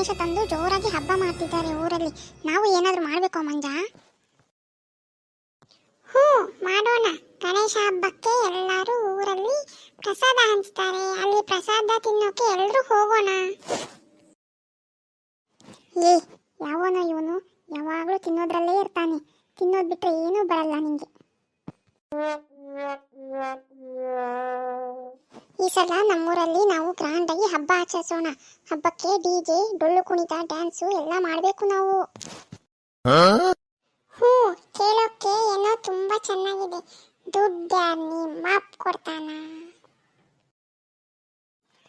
ಗಣೇಶ ತಂದು ಜೋರಾಗಿ ಹಬ್ಬ ಮಾಡ್ತಿದ್ದಾರೆ ಊರಲ್ಲಿ. ನಾವು ಏನಾದರೂ ಮಾಡಬೇಕು ಮಂಜ? ಹೂ ಮಾಡೋಣ. ಗಣೇಶ ಹಬ್ಬಕ್ಕೆ ಎಲ್ಲರೂ ಊರಲ್ಲಿ ಪ್ರಸಾದ ಹಂಚ್ತಾರೆ. ಅಲ್ಲಿ ಪ್ರಸಾದ ತಿನ್ನೋಕೆ ಎಲ್ಲರೂ ಹೋಗೋಣ. ಏ, ಯಾವನ ಇವನು? ಯಾವಾಗಲೂ ತಿನ್ನೋದ್ರಲ್ಲೇ ಇರ್ತಾನೆ. ತಿನ್ನೋದ್ ಬಿಟ್ಟರೆ ಏನೂ ಬರಲ್ಲ ನಿಂಗೆ. ಸಲ ನಮ್ಮೂರಲ್ಲಿ ನಾವು ಗ್ರ್ಯಾಂಡ್ ಆಗಿ ಹಬ್ಬ ಆಚರಿಸೋಣ. ಹಬ್ಬಕ್ಕೆ ಡಿಜೆ ಡೊಳ್ಳು ಕುಣಿತ ಡ್ಯಾನ್ಸ್ ಎಲ್ಲ ಮಾಡಬೇಕು ನಾವು. ಹೂ? ಕೇಳೋಕೆ ಏನೋ ತುಂಬಾ ಚೆನ್ನಾಗಿದೆ. ದುಡ್ಡು ನಿಮ್ಮ ಅಪ್ಪ ಕೊಡ್ತಾನ.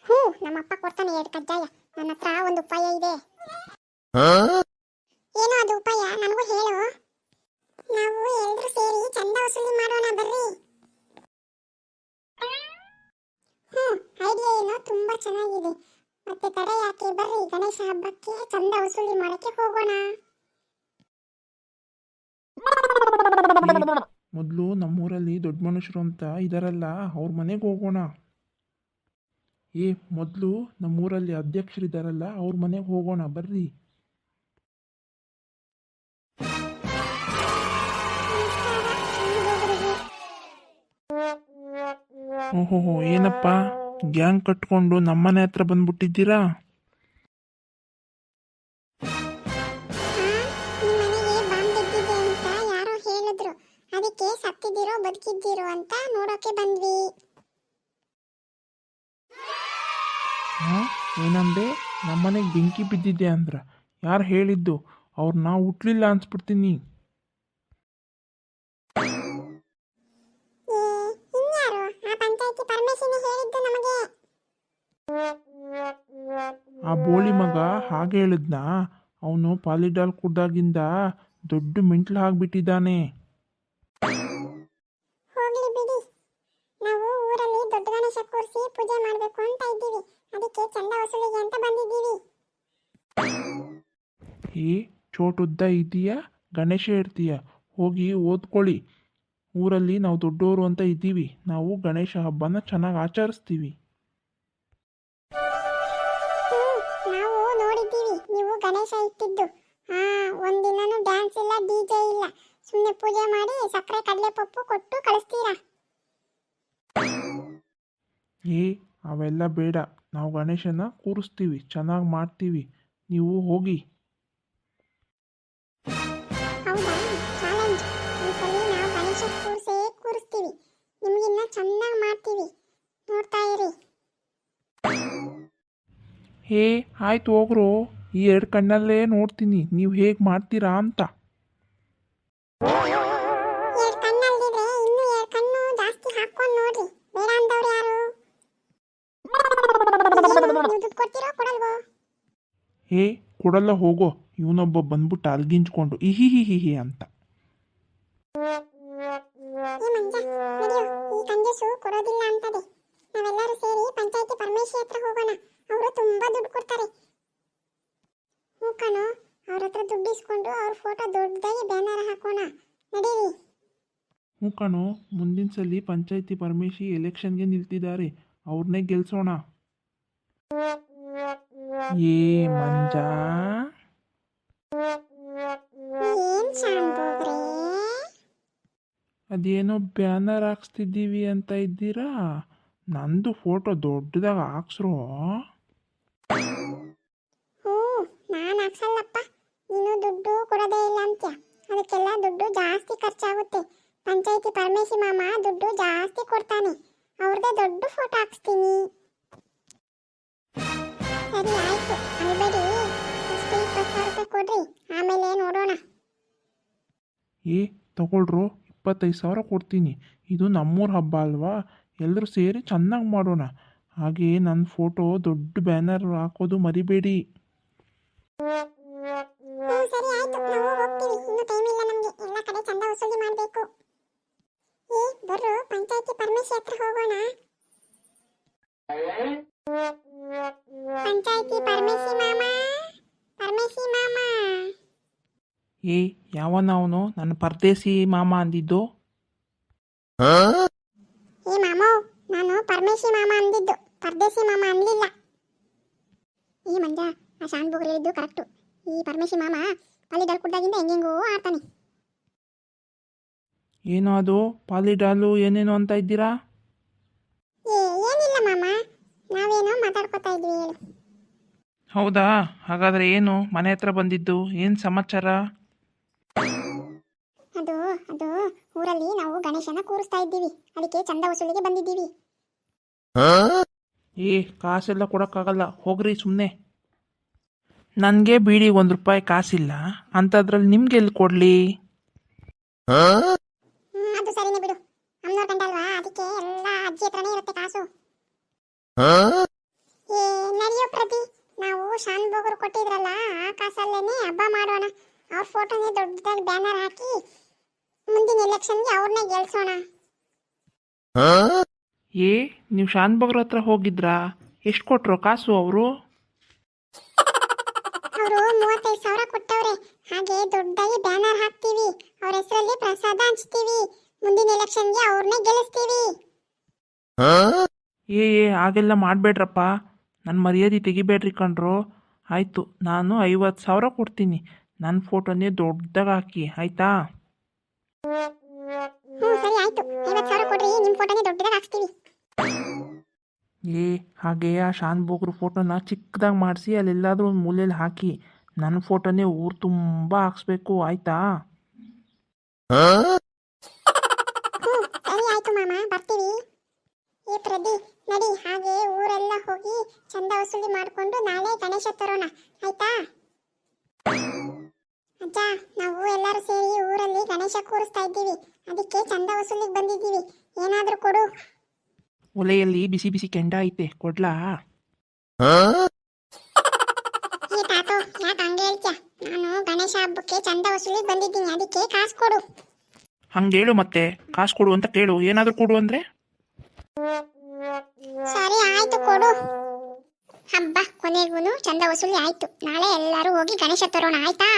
ಹೂ ನಮ್ಮಪ್ಪ ಕೊಡ್ತಾನೆ ಎರಡು ಕಜ್ಜಾಯ ನನ್ನ ಹತ್ರ ಒಂದು ಉಪಾಯ ಇದೆ. ಏನೋ ಅದು ಉಪಾಯ? ನನಗೂ ಹೇಳು. ನಾವು ಎಲ್ಲರೂ ಸೇರಿ ಚಂದ ವಸೂಲಿ ಮಾಡೋಣ ಬರ್ರಿ ಹ್ಮ್ ಐಡಿಯಾ ಏನೋ ತುಂಬಾ ಚೆನ್ನಾಗಿದೆ. ಮತ್ತೆ ತಡೆ ಯಾಕೆ? ಬರ್ರಿ ಗಣೇಶ ಹಬ್ಬಕ್ಕೆ ಚಂದ ವಸೂಲಿ ಮಾಡಕ್ಕೆ ಹೋಗೋಣ. ಮೊದಲು ನಮ್ಮೂರಲ್ಲಿ ದೊಡ್ಡ ಮನುಷ್ಯರು ಅಂತ ಇದಾರಲ್ಲ ಅವ್ರ ಮನೆಗೆ ಹೋಗೋಣ. ಏ ಮೊದಲು ನಮ್ಮೂರಲ್ಲಿ ಅಧ್ಯಕ್ಷರಿದ್ದಾರಲ್ಲ ಅವ್ರ ಮನೆಗೆ ಹೋಗೋಣ ಬರ್ರಿ. ಓಹೋಹೋ ಏನಪ್ಪ? ಗ್ಯಾಂಗ್ ಕಟ್ಕೊಂಡು ನಮ್ಮನೆ ಹತ್ರ ಬಂದ್ಬಿಟ್ಟಿದ್ದೀರಾ? ಅದಕ್ಕೆ ಸತ್ತಿದ್ದೀರೋ ಬದುಕಿದ್ದೀರೋ ಅಂತ ನೋಡೋಕೆ ಬಂದ್ವಿ. ಏನಂದೆ? ನಮ್ಮನೆಗೆ ಬೆಂಕಿ ಬಿದ್ದಿದೆ ಅಂದ್ರ. ಯಾರು ಹೇಳಿದ್ದು? ಅವ್ರು ನಾವು ಹುಟ್ಲಿಲ್ಲ ಅನ್ಸ್ಬಿಡ್ತೀನಿ ಏ ಇನ್ಯಾರು ಆ ಪಂಚಾಯತಿ ಪರಮೇಶಿನಿ ಹೇಳಿದ್ದು ನಮಗೆ ಆ ಬೋಳಿ ಮಗ ಹಾಗೆ ಹೇಳಿದ್ನ? ಅವನು ಪಾಲಿಡಾಲ್ ಕುಡ್ದಾಗಿಂದ ದೊಡ್ಡ ಮೆಂಟ್ಲು ಆಗ್ಬಿಟ್ಟಿದ್ದಾನೆ. ಹೋಗ್ಲಿ ಬಿಡಿ. ನಾವು ಊರಲ್ಲಿ ದೊಡ್ಡ ಗಣೇಶ ಕೂರಿಸಿ ಪೂಜೆ ಮಾಡಬೇಕು ಅಂತ ಇದ್ದೀವಿ. ಅದಕ್ಕೆ ಚಂದ ವಸೂಲಿಗೆ ಅಂತ ಬಂದಿದ್ದೀವಿ. ಏ ಚೋಟುದ್ದ ಇದೀಯ? ಗಣೇಶ ಇರ್ತೀಯ ಹೋಗಿ ಓದ್ಕೊಳ್ಳಿ. ಊರಲ್ಲಿ ನಾವು ದೊಡ್ಡವರು ಅಂತ ಇದ್ದೀವಿ. ನಾವು ಗಣೇಶ ಹಬ್ಬನ ಚೆನ್ನಾಗಿ ಆಚರಿಸ್ತೀವಿ. ಗಣೇಶ ಇಟ್ಟಿದ್ದು. ಹಾ ಒಂದಿನನೂ ಡ್ಯಾನ್ಸ್ ಇಲ್ಲ ಡಿಜೆ ಇಲ್ಲ. ಸುಮ್ಮನೆ ಪೂಜೆ ಮಾಡಿ ಸಕ್ಕರೆ ಕಡಲೆ ಪಪ್ಪು ಕೊಟ್ಟು ಕಳಿಸ್ತೀರಾ? ಏ ಅವೆಲ್ಲ ಬೇಡ. ನಾವು ಗಣೇಶನ ಕೂರಿಸ್ತೀವಿ ಚೆನ್ನಾಗಿ ಮಾಡ್ತೀವಿ. ನೀವು ಹೋಗಿ. ಹೌದಾ? ಚಾಲೆಂಜ್ ಈ ಸಲ ನಾವು ಗಣೇಶ ಕೂರಿಸೇ ಕೂರಿಸ್ತೀವಿ. ನಿಮ್ಗಿನ್ನ ಚೆನ್ನಾಗಿ ಮಾಡ್ತೀವಿ. ನೋಡ್ತಾ ಇರಿ. ಹೇ ಆಯ್ತು ಹೋಗ್ರು. ಈ ಎರಡು ಕಣ್ಣಲ್ಲೇ ನೋಡ್ತೀನಿ. ನೀವು ಹೇಗೆ ಮಾಡ್ತೀರಾ ಅಂತ. ಹೇ ಕೊಡಲ್ಲ ಹೋಗೋ. ಇವನೊಬ್ಬ ಬಂದ್ಬಿಟ್ಟು ಅಲ್ಗಿಂಚ್ಕೊಂಡು ಇಹಿ ಹಿ ಹಿ ಹಿ ಅಂತ. ಏ ಕೊಡೋದಿಲ್ಲ ಅಂತದೆ. ನಾವೆಲ್ಲರೂ ಸೇರಿ ಪಂಚಾಯತಿ ಪರಮೇಶಿ ಹತ್ರ ಹೋಗೋಣ. ಅವರು ತುಂಬಾ ದುಡ್ಡು ಕೊಡ್ತಾರೆ. ಹ್ಞೂ ಕಣೋ ಅವ್ರ ಹತ್ರ ದುಡ್ಡು ಇಸ್ಕೊಂಡು ಅವ್ರ ಫೋಟೋ ದೊಡ್ಡದಾಗಿ ಬ್ಯಾನರ್ ಹಾಕೋಣ. ನಡೀರಿ. ಹ್ಞೂ ಕಣೋ ಮುಂದಿನ ಸಲ ಪಂಚಾಯತಿ ಪರಮೇಶಿ ಎಲೆಕ್ಷನ್ಗೆ ನಿಲ್ತಿದ್ದಾರೆ ಅವ್ರನ್ನೇ ಗೆಲ್ಸೋಣ. ಏ ಮಂಜ. ಏನ್ ಅದೇನೋ ಬ್ಯಾನರ್ ಹಾಕ್ಸ್ತಿದ್ದೀವಿ ಅಂತ ಇದ್ದೀರಾ? ನಂದು ಫೋಟೋ ದೊಡ್ಡದಾಗ ಹಾಕ್ಸ್ರೋ ಹ್ಞೂ ನಾನು ಹಾಕ್ಸಲ್ಲಪ್ಪ ನೀನು ಕೊಡೋದೇ ಇಲ್ಲ ಅಂತ್ಯ. ಅದಕ್ಕೆಲ್ಲ ದುಡ್ಡು ಜಾಸ್ತಿ ಖರ್ಚಾಗುತ್ತೆ. ಪಂಚಾಯಿತಿ ಪರಮೇಶಿ ಮಾಮ ದುಡ್ಡು ಜಾಸ್ತಿ ಕೊಡ್ತಾನೆ. ಅವ್ರದ್ದೇ ದೊಡ್ಡ ಫೋಟೋ ಹಾಕ್ಸ್ತೀನಿ. ಸರಿ, ಆಯ್ತು. ಅಲ್ಬೇಡಿ ಇಷ್ಟು ಇಪ್ಪತ್ತು ಸಾವಿರ ರೂಪಾಯಿ ಕೊಡ್ರಿ. ಆಮೇಲೆ ನೋಡೋಣ. ಏ, ತಗೊಳ್ರು. ಇಪ್ಪತ್ತೈದು ಸಾವಿರ ಕೊಡ್ತೀನಿ. ಇದು ನಮ್ಮೂರ ಹಬ್ಬ ಅಲ್ವಾ? ಎಲ್ಲರೂ ಸೇರಿ ಚೆನ್ನಾಗಿ ಮಾಡೋಣ. ಹಾಗೆ ನನ್ನ ಫೋಟೋ ದೊಡ್ಡ ಬ್ಯಾನರ್ ಹಾಕೋದು ಮರಿಬೇಡಿ. ಹತ್ರ ಹೋಗೋಣ. ಪಂಚಾಯತಿ ಪರಮೇಶಿ ಮಾಮ ಪರಮೇಶಿ ಮಾಮ. ಏ ಯಾವನ ಅವನು? ನನ್ನ ಪರದೇಶಿ ಮಾಮ ಅಂದಿದ್ದು? ಏ ಮಾಮೋ ನಾನು ಪರಮೇಶಿ ಮಾಮ ಅಂದಿದ್ದು. ಪರದೇಶಿ ಮಾಮ ಅನ್ಲಿಲ್ಲ. ಈ ಮಂಜ ಆ ಶಾನ್ ಬೋಗ್ರು ಹೇಳಿದ್ದು ಕರೆಕ್ಟು ಈ ಪರಮೇಶಿ ಮಾಮ ಅಲ್ಲಿ ಡಲ್ಕುಡ್ದಾಗಿಂದ ಹೆಂಗೆಂಗೋ ಆಡ್ತಾನೆ. ಏನೋ ಅದು ಪಾಲಿಡಾಲು ಏನೇನು ಅಂತ ಇದ್ದೀರಾ? ಏ ಏನಿಲ್ಲ ಮಾಮ. ನಾವೇನೋ ಮಾತಾಡ್ಕೊತಾ ಇದ್ವಿ ಹೇಳು. ಹೌದಾ? ಹಾಗಾದ್ರೆ ಏನು? ಮನೆ ಹತ್ರ ಬಂದಿದ್ದು. ಏನು ಸಮಾಚಾರ? ಅದು ಅದು ಊರಲ್ಲಿ ನಾವು ಗಣೇಶನ ಕೂರಿಸ್ತಾ ಇದ್ದೀವಿ. ಅದಕ್ಕೆ ಚಂದ ವಸೂಲಿಗೆ ಬಂದಿದ್ದೀವಿ. ಏ ಕಾಸೆಲ್ಲ ಕೊಡೋಕ್ಕಾಗಲ್ಲ. ಹೋಗ್ರಿ ಸುಮ್ಮನೆ ನನಗೆ ಬೀಡಿ ಒಂದು ರೂಪಾಯಿ ಕಾಸಿಲ್ಲ. ಅಂಥದ್ರಲ್ಲಿ ನಿಮ್ಗೆ ಎಲ್ಲಿ ಕೊಡಲಿ? ಅದು ಸರಿನೇ ಬಿಡು. ಅಮ್ಮನವ್ರ ಗಂಡ ಅಲ್ವಾ ಅದಕ್ಕೆ ಎಲ್ಲ ಅಜ್ಜಿ ಹತ್ರನೇ ಇರುತ್ತೆ ಕಾಸು. ಏ ನಡೆಯೋ ಪ್ರತಿ. ನಾವು ಶಾನ್ ಬೋಗರು ಕೊಟ್ಟಿದ್ರಲ್ಲ ಆ ಕಾಸಲ್ಲೇನೆ ಹಬ್ಬ ಮಾಡೋಣ. ಅವ್ರ ಫೋಟೋನೇ ದೊಡ್ಡದಾಗಿ ಬ್ಯಾನರ್ ಹಾಕಿ ಮುಂದಿನ ಎಲೆಕ್ಷನ್ಗೆ ಅವ್ರನ್ನೇ ಗೆಲ್ಸೋಣ. ಏ ನೀವು ಶಾನ್ಬಗ್ರ ಹತ್ರ ಹೋಗಿದ್ರಾ? ಎಷ್ಟು ಕೊಟ್ರು ಕಾಸು ಅವರು? ಅವರು ಮೂವತ್ತೈದು ಸಾವಿರ ಕೊಟ್ಟವ್ರೆ. ಹಾಗೆ ದೊಡ್ಡದಾಗಿ ಬ್ಯಾನರ್ ಹಾಕ್ತೀವಿ. ಅವ್ರ ಹೆಸರಲ್ಲಿ ಪ್ರಸಾದ ಹಂಚ್ತೀವಿ. ಮುಂದಿನ ಎಲೆಕ್ಷನ್ಗೆ ಅವ್ರನ್ನೇ ಗೆಲ್ಲಿಸ್ತೀವಿ. ಏ ಏ ಹಾಗೆಲ್ಲ ಮಾಡಬೇಡ್ರಪ್ಪ. ನನ್ನ ಮರ್ಯಾದೆ ತೆಗಿಬೇಡ್ರಿ ಕಣ್ರು. ಆಯಿತು ನಾನು ಐವತ್ತು ಸಾವಿರ ಕೊಡ್ತೀನಿ. ನನ್ನ ಫೋಟೋನೇ ದೊಡ್ಡದಾಗಿ ಹಾಕಿ ಆಯ್ತಾ? ಹ್ಞೂ ಸರಿ ಆಯ್ತು. ಐವತ್ತು ಸಾವಿರ ಕೊಡ್ರಿ ನಿಮ್ಮ ಫೋಟೋನೇ ದೊಡ್ಡದಾಗಿ ಹಾಕ್ಸ್ತೀವಿ. ಏ ಹಾಗೆ ಆ ಶಾನ್ ಬೋಗ್ರ ಫೋಟೋನ ಚಿಕ್ಕದಾಗಿ ಮಾಡಿಸಿ ಅಲ್ಲೆಲ್ಲಾದ್ರೂ ಒಂದು ಮೂಲೆಯಲ್ಲಿ ಹಾಕಿ ನನ್ನ ಫೋಟೋನೇ ಊರು ತುಂಬ ಹಾಕ್ಸ್ಬೇಕು ಆಯಿತಾ ಹ್ಞೂ ಸರಿ ಆಯ್ತು ಮಾಮ ಬರ್ತೀವಿ ಏ ಪ್ರದಿ ನಡಿ ಹಾಗೆ ಊರೆಲ್ಲ ಹೋಗಿ ಚಂದ ವಸೂಲಿ ಮಾಡ್ಕೊಂಡು ನಾಳೆ ಗಣೇಶ ತರೋಣ ಆಯ್ತಾ? ಅಜ್ಜ ನಾವು ಎಲ್ಲರೂ ಸೇರಿ ಊರಲ್ಲಿ ಗಣೇಶ ಕೂರಿಸ್ತಾ ಇದ್ದೀವಿ. ಅದಕ್ಕೆ ಚಂದ ವಸೂಲಿಗೆ ಬಂದಿದ್ದೀವಿ. ಏನಾದರೂ ಕೊಡು. ಒಲೆಯಲ್ಲಿ ಬಿಸಿ ಬಿಸಿ ಕೆಂಡ ಐತೆ ಕೊಡ್ಲಾ? ಈ ತಾತೋ ಯಾಕೆ ಹಂಗೆ ಹೇಳ್ತೀಯ? ನಾನು ಗಣೇಶ ಹಬ್ಬಕ್ಕೆ ಚಂದ ವಸೂಲಿಗೆ ಬಂದಿದ್ದೀನಿ. ಅದಕ್ಕೆ ಕಾಸು ಕೊಡು. ಹಂಗೇಳು ಮತ್ತೆ ಕಾಸು ಕೊಡು ಅಂತ ಕೇಳು. ಏನಾದರೂ ಕೊಡು ಅಂದರೆ? ಕೊಡು. ಹಬ್ಬ ಕೊನೆಗೂ ಚಂದ ವಸೂಲಿ ಆಯ್ತು. ನಾಳೆ ಎಲ್ಲರೂ ಹೋಗಿ ಗಣೇಶ ತರೋಣ ಆಯ್ತಾ?